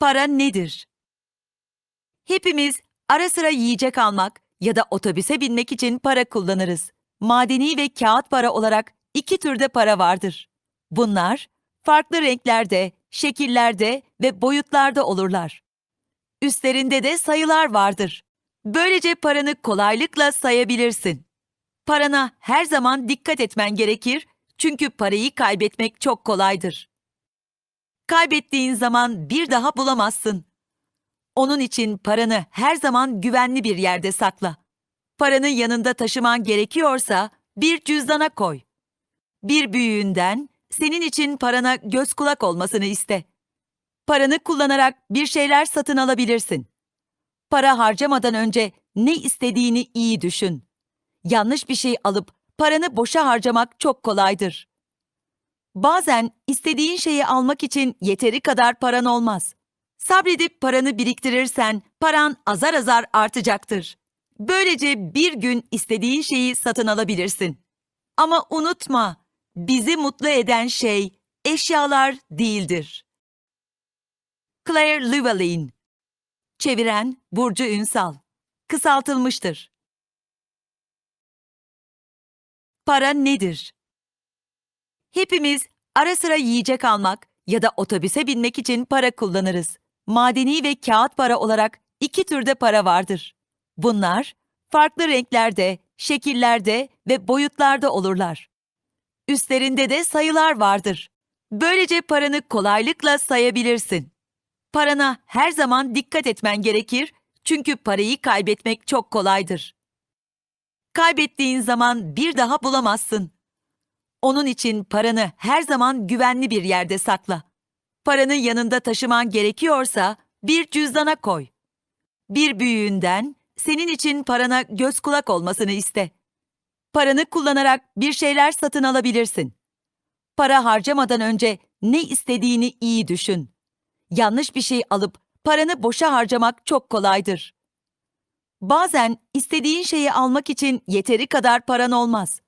Para nedir? Hepimiz ara sıra yiyecek almak ya da otobüse binmek için para kullanırız. Madeni ve kağıt para olarak iki türde para vardır. Bunlar farklı renklerde, şekillerde ve boyutlarda olurlar. Üstlerinde de sayılar vardır. Böylece paranı kolaylıkla sayabilirsin. Parana her zaman dikkat etmen gerekir çünkü parayı kaybetmek çok kolaydır. Kaybettiğin zaman bir daha bulamazsın. Onun için paranı her zaman güvenli bir yerde sakla. Paranı yanında taşıman gerekiyorsa bir cüzdana koy. Bir büyüğünden senin için parana göz kulak olmasını iste. Paranı kullanarak bir şeyler satın alabilirsin. Para harcamadan önce ne istediğini iyi düşün. Yanlış bir şey alıp paranı boşa harcamak çok kolaydır. Bazen istediğin şeyi almak için yeteri kadar paran olmaz. Sabredip paranı biriktirirsen paran azar azar artacaktır. Böylece bir gün istediğin şeyi satın alabilirsin. Ama unutma, bizi mutlu eden şey eşyalar değildir. Claire Llewellyn Çeviren Burcu Ünsal Kısaltılmıştır. Para nedir? Hepimiz ara sıra yiyecek almak ya da otobüse binmek için para kullanırız. Madeni ve kağıt para olarak iki türde para vardır. Bunlar farklı renklerde, şekillerde ve boyutlarda olurlar. Üstlerinde de sayılar vardır. Böylece paranı kolaylıkla sayabilirsin. Parana her zaman dikkat etmen gerekir çünkü parayı kaybetmek çok kolaydır. Kaybettiğin zaman bir daha bulamazsın. Onun için paranı her zaman güvenli bir yerde sakla. Paranı yanında taşıman gerekiyorsa bir cüzdana koy. Bir büyüğünden senin için parana göz kulak olmasını iste. Paranı kullanarak bir şeyler satın alabilirsin. Para harcamadan önce ne istediğini iyi düşün. Yanlış bir şey alıp paranı boşa harcamak çok kolaydır. Bazen istediğin şeyi almak için yeteri kadar paran olmaz.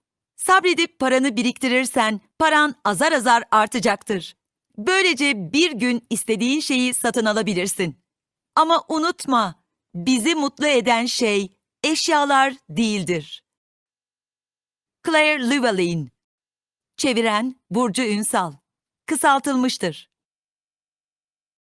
Sabredip paranı biriktirirsen paran azar azar artacaktır. Böylece bir gün istediğin şeyi satın alabilirsin. Ama unutma, bizi mutlu eden şey eşyalar değildir. Claire Llewellyn Çeviren Burcu Ünsal Kısaltılmıştır.